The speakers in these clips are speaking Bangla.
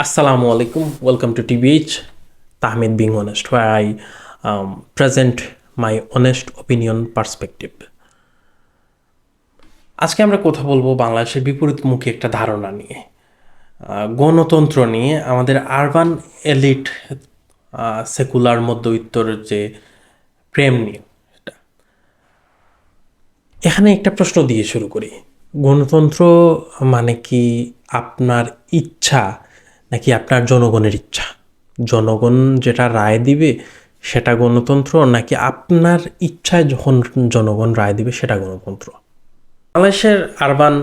Assalamu alaikum. Welcome to TBH, Tahmid Being Honest, where I um, present my honest opinion perspective. আজকে আমরা কথা বলব বাংলাদেশের বিপরীতমুখী একটা ধারণা নিয়ে গণতন্ত্র নিয়ে আমাদের আরবান এলিট সেকুলার মধ্যবিত্তর যে প্রেম নিয়ে এখানে একটা প্রশ্ন দিয়ে শুরু করি গণতন্ত্র মানে কি আপনার ইচ্ছা নাকি আপনার জনগণের ইচ্ছা? জনগণ যেটা রায় দিবে সেটা গণতন্ত্র, নাকি আপনার ইচ্ছায় যখন জনগণ রায় দিবে সেটা গণতন্ত্র? বাংলাদেশের আরবান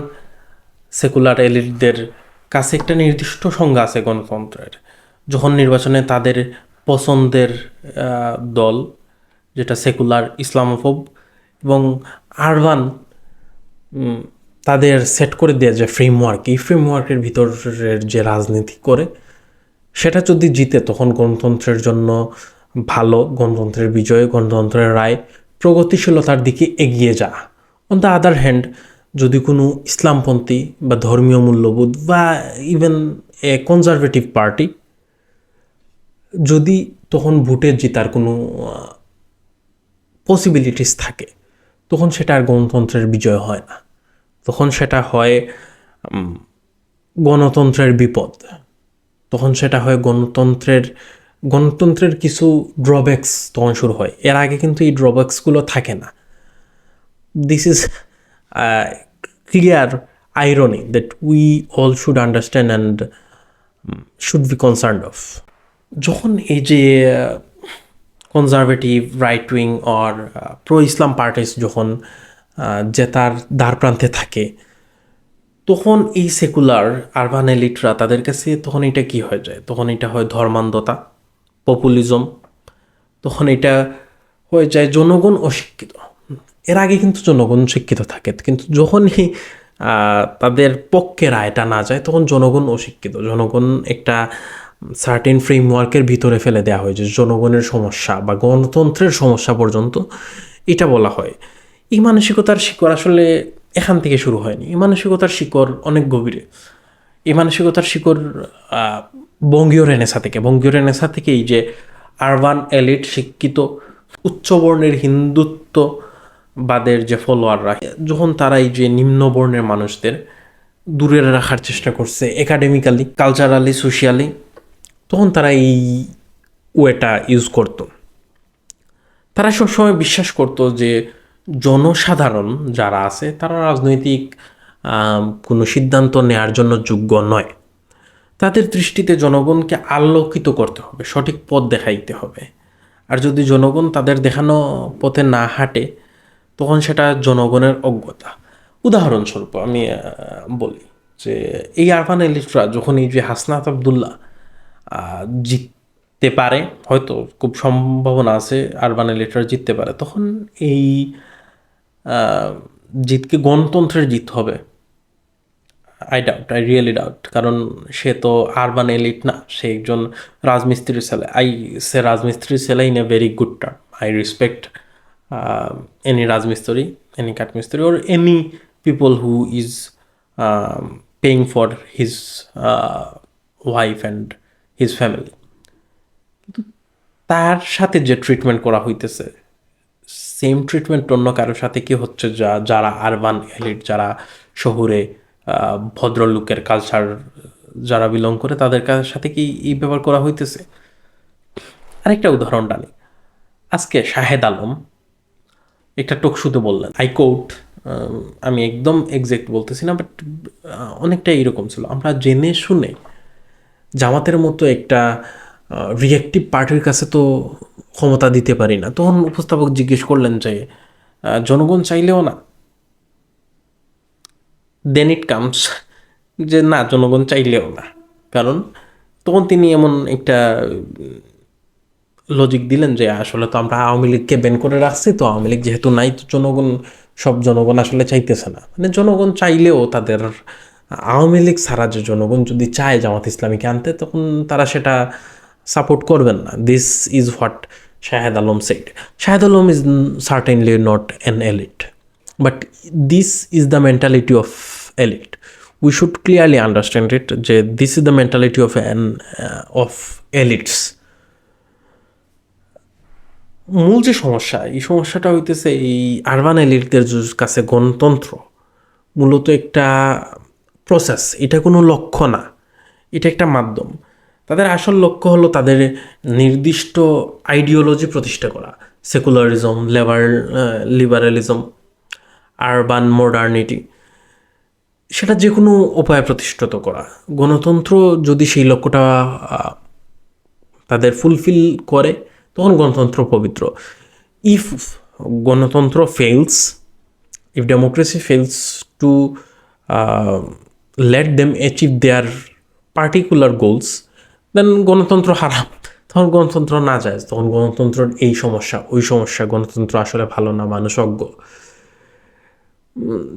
সেকুলার এলিটদের কাছে একটা নির্দিষ্ট সংজ্ঞা আছে গণতন্ত্রের। যখন নির্বাচনে তাদের পছন্দের দল, যেটা সেকুলার, ইসলামোফোব এবং আরবান তাদের সেট করে দেওয়া যে ফ্রেমওয়ার্ক এই ফ্রেমওয়ার্কের ভিতরের যে রাজনীতি করে, সেটা যদি জিতে, তখন গণতন্ত্রের জন্য ভালো, গণতন্ত্রের বিজয়, গণতন্ত্রের রায়, প্রগতিশীলতার দিকে এগিয়ে যা। অন দ্য আদার হ্যান্ড যদি কোনো ইসলামপন্থী বা ধর্মীয় মূল্যবোধ বা ইভেন এ কনজারভেটিভ পার্টি যদি তখন ভোটে জেতার কোনো পসিবিলিটিস থাকে, তখন সেটা আর গণতন্ত্রের বিজয় হয় না। তখন সেটা হয় গণতন্ত্রের বিপদ। তখন সেটা হয় গণতন্ত্রের গণতন্ত্রের কিছু ড্রব্যাকস তখন শুরু হয়। এর আগে কিন্তু এই ড্রব্যাকসগুলো থাকে না। This is clear irony that we all should understand and should be concern of যখন এই যে conservative right wing or pro Islam parties যখন আহ, জেতার দ্বার প্রান্তে থাকে। তখন এই সেকুলার আরবান এলিটরা তাদের কাছে তখন এটা কি হয়ে যায়? তখন এটা হয় ধর্মান্ধতা পপুলিজম তখন এটা হয়ে যায় জনগণ অশিক্ষিত। এর আগে কিন্তু জনগণ শিক্ষিত থাকে কিন্তু যখনই তাদের পক্ষে রায়টা না যায় তখন জনগণ অশিক্ষিত। জনগণ একটা সার্টেন ফ্রেমওয়ার্কের ভিতরে ফেলে দেওয়া হয়েছে জনগণের সমস্যা বা গণতন্ত্রের সমস্যা পর্যন্ত এটা বলা হয়। এই মানসিকতার শিকড় আসলে এখান থেকে শুরু হয়নি। এই মানসিকতার শিকড় অনেক গভীরে। এই মানসিকতার শিকড় বঙ্গীয় রেনেসা থেকে। বঙ্গীয় রেনেসা থেকে এই যে আরবান এলিট শিক্ষিত, উচ্চবর্ণের হিন্দুত্ববাদের যে ফলোয়াররা, যখন তারা এই যে নিম্নবর্ণের মানুষদের দূরে রাখার চেষ্টা করছে একাডেমিক্যালি কালচারালি সোশিয়ালি তখন তারা এই ওয়েটা ইউজ করতো। তারা সবসময় বিশ্বাস করতো যে জনসাধারণ যারা আছে, তারা রাজনৈতিক কোনো সিদ্ধান্ত নেয়ার জন্য যোগ্য নয়। তাদের দৃষ্টিতে জনগণকে আলোকিত করতে হবে, সঠিক পথ দেখাইতে হবে। আর যদি জনগণ তাদের দেখানো পথে না হাঁটে, তখন সেটা জনগণের অজ্ঞতা। উদাহরণস্বরূপ আমি বলি যে এই আরবান এলিটরা যখন এই যে হাসনাত আবদুল্লাহ জিততে পারে, হয়তো খুব সম্ভাবনা আছে আরবান এলিটরা জিততে পারে, তখন এই জিতকে গণতন্ত্রের জিত হবে। I doubt I really doubt কারণ সে তো আরবান এলিট না, সে একজন রাজমিস্ত্রির ছেলে। আই সে রাজমিস্ত্রির ছেলে in a very good term I respect any রাজমিস্ত্রি any কাঠমিস্ত্রি or any people who is paying for his wife and his family তার সাথে যে ট্রিটমেন্ট করা হইতেছে সেম ট্রিটমেন্ট অন্য কারোর সাথে কি হচ্ছে যা, যারা আরবান এলিট যারা শহরে ভদ্রলোকের কালচার যারা বিলং করে, তাদের সাথে কি এই ব্যবহার করা হইতেছে? আরেকটা উদাহরণ টানি আজকে শাহেদ আলম একটা টকশুতে বললেন। আই কোর্ট আমি একদম এক্সাক্ট বলতেছি না বাট অনেকটা এরকম ছিল। আমরা জেনে শুনে জামাতের মতো একটা রিয়েক্টিভ পার্টির কাছে তো ক্ষমতা দিতে পারি না। তখন উপস্থাপক জিজ্ঞেস করলেন যে জনগণ চাইলেও না। দেন ইট কামস যে, না, জনগণ চাইলেও না। কারণ তখন তিনি এমন একটা লজিক দিলেন যে, আসলে তো আমরা আওয়ামী লীগকে ব্যান করে রাখছি, তো আওয়ামী লীগ যেহেতু নাই, তো জনগণ, সব জনগণ আসলে চাইতেছে না। মানে জনগণ চাইলেও তাদের আওয়ামী লীগ ছাড়া যে জনগণ যদি চায় জামাত ইসলামীকে আনতে, তখন তারা সেটা সাপোর্ট করবেন না। This is what Shahed Alam said Shahed Alam is certainly not an elite but this is the mentality of elite we should clearly understand it যে this is the mentality of an of elites মূল যে সমস্যা, এই সমস্যাটা হইতেছে এই আরবান এলিটদের কাছে গণতন্ত্র, মূলত একটা প্রসেস এটা কোনো লক্ষ্য না। এটা একটা মাধ্যম। তাদের আসল লক্ষ্য হলো তাদের নির্দিষ্ট আইডিওলজি প্রতিষ্ঠা করা। Secularism labour liberalism urban modernity সেটা যে কোনো উপায়ে প্রতিষ্ঠিত করা। গণতন্ত্র যদি সেই লক্ষ্যটা তাদের ফুলফিল করে তখন গণতন্ত্র পবিত্র। ইফ গণতন্ত্র fails if democracy fails to uh, them achieve their particular particular then গণতন্ত্র হারাম। তখন গণতন্ত্র না যায়। তখন গণতন্ত্রের এই সমস্যা, ওই সমস্যা, গণতন্ত্র আসলে ভালো না মানুষ অজ্ঞ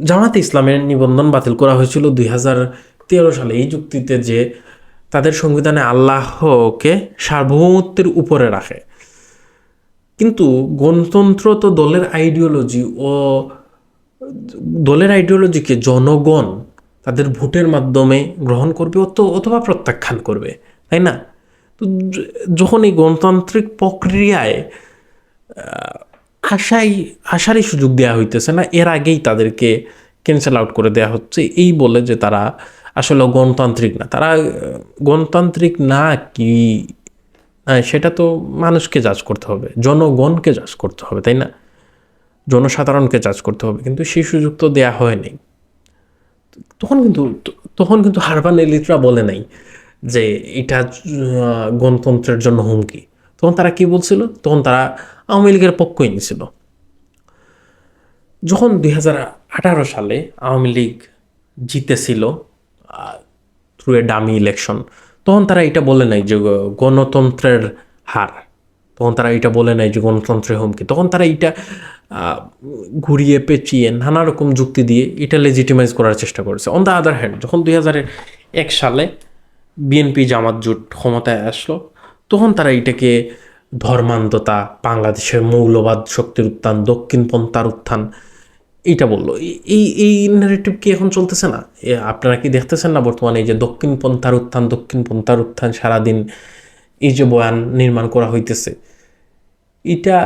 জামাতে ইসলামের নিবন্ধন বাতিল করা হয়েছিল দুই হাজার তেরো সালে। এই যুক্তিতে যে তাদের সংবিধানে আল্লাহকে সার্বভৌমত্বের উপরে রাখে। কিন্তু গণতন্ত্র তো দলের আইডিওলজি ও দলের আইডিওলজিকে জনগণ তাদের ভোটের মাধ্যমে গ্রহণ করবে অথবা প্রত্যাখ্যান করবে। তাই না? তো যখন এই গণতান্ত্রিক প্রক্রিয়ায় আশাই, আশারই সুযোগ দেওয়া হইতেছে না, এর আগেই তাদেরকে ক্যান্সেল আউট করে দেওয়া হচ্ছে, এই বলে যে তারা আসলে গণতান্ত্রিক না। তারা, গণতান্ত্রিক না কি সেটা তো মানুষকে জাজ করতে হবে, জনগণকে জাজ করতে হবে, তাই না? জনসাধারণকে চার্জ করতে হবে, কিন্তু সেই সুযোগ তো দেওয়া হয়নি। তখন কিন্তু তখন কিন্তু হারবান এলিটরা বলে নাই যে এটা গণতন্ত্রের জন্য হুমকি। তখন তারা কি বলছিল? তখন তারা আওয়ামী লীগের পক্ষই নিছিল যখন দুই হাজার আঠারো সালে আওয়ামী লীগ জিতেছিল থ্রু এ ডামি ইলেকশন তখন তারা এটা বলে নাই যে, গণতন্ত্রের হার। তখন তারা এটা বলে নাই যে, গণতন্ত্রের হুমকি। তখন তারা এটা ঘুরিয়ে পেঁচিয়ে নানা রকম যুক্তি দিয়ে এটা লেজিটিমাইজ করার চেষ্টা করেছে। অন দ্য আদার হ্যান্ড যখন দুই এক সালে বিএনপি জামাত জোট ক্ষমতায় আসলো, তখন তারা এটাকে ধর্মান্ততা বাংলাদেশের মৌলবাদ শক্তির উত্থান দক্ষিণপন্থার উত্থান, এইটা বলল। এই- এই ন্যারেটিভ কি এখন চলতেছে না? আপনারা কি দেখতেছেন না বর্তমানে এই যে দক্ষিণপন্থার উত্থান দক্ষিণপন্থার উত্থান সারাদিন এই যে বয়ান নির্মাণ করা হইতেছে? এটা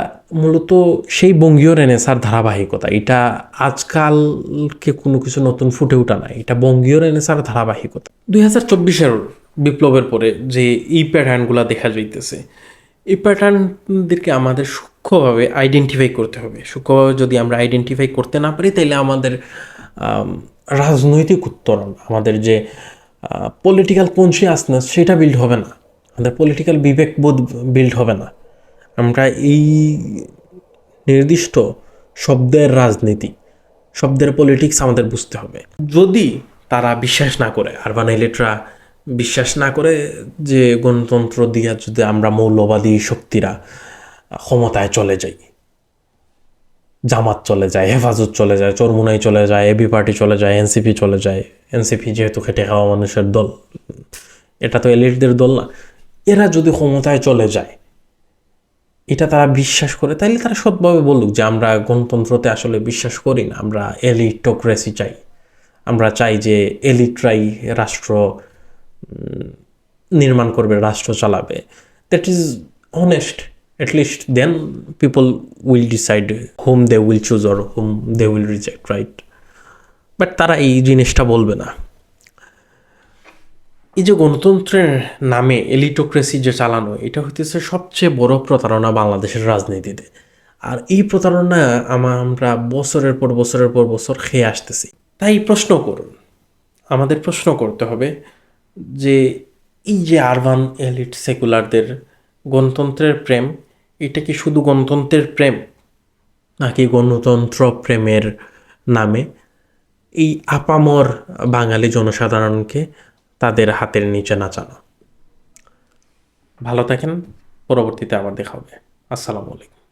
মূলত সেই বঙ্গীয় রেনেসার ধারাবাহিকতা। এটা আজকালকে কোনো কিছু নতুন ফুটে ওঠা না এটা বঙ্গীয় রেনেসার ধারাবাহিকতা। দুই হাজার চব্বিশের বিপ্লবের পরে যে এই প্যাটার্নগুলো দেখা যাইতেছে, এই প্যাটার্নদেরকে আমাদের সূক্ষ্মভাবে আইডেন্টিফাই করতে হবে। সূক্ষ্মভাবে যদি আমরা আইডেন্টিফাই করতে না পারি তাহলে আমাদের রাজনৈতিক উত্তরণ, আমাদের যে পলিটিক্যাল কনসিয়াসনেস সেটা বিল্ড হবে না। আমাদের পলিটিক্যাল বিবেকবোধ বিল্ড হবে না। আমরা এই নির্দিষ্ট শব্দের রাজনীতি, শব্দের পলিটিক্স আমাদের বুঝতে হবে। যদি তারা বিশ্বাস না করে আরবান এলিটরা বিশ্বাস না করে যে গণতন্ত্র দিয়া যদি আমরা মৌলবাদী শক্তিরা ক্ষমতায় চলে যাই, জামাত চলে যায়, হেফাজত চলে যায়, চরমুনাই চলে যায় এবি পার্টি চলে যায় এনসিপি চলে যায় এনসিপি যেহেতু খেটে খাওয়া মানুষের দল, এটা তো এলিটদের দল না। এরা যদি ক্ষমতায় চলে যায় এটা তারা বিশ্বাস করে। তাইলে তারা সৎভাবে বলুক যে আমরা গণতন্ত্রতে আসলে বিশ্বাস করি না, আমরা এলিটোক্রেসি চাই। আমরা চাই যে এলিটরাই রাষ্ট্র নির্মাণ করবে, রাষ্ট্র চালাবে। That is honest at least then people will decide whom they will choose or whom they will reject right but তারা এই জিনিসটা বলবে না। এই যে গণতন্ত্রের নামে এলিটোক্রেসি যে চালানো, এটা হইতেছে সবচেয়ে বড় প্রতারণা বাংলাদেশের রাজনীতিতে। আর এই প্রতারণা আমা- আমরা বছরের পর বছরের পর বছর খেয়ে আসতেছি। তাই প্রশ্ন করুন, আমাদের প্রশ্ন করতে হবে যে এই যে আরবান এলিট সেকুলারদের গণতন্ত্রের প্রেম, এটা কি শুধু গণতন্ত্রের প্রেম নাকি গণতন্ত্র প্রেমের নামে? এই আপামর বাঙালি জনসাধারণকে তাদের হাতের নিচে নাচানো ভালো থাকেন পরবর্তীতে আবার দেখা হবে। আসসালামু আলাইকুম।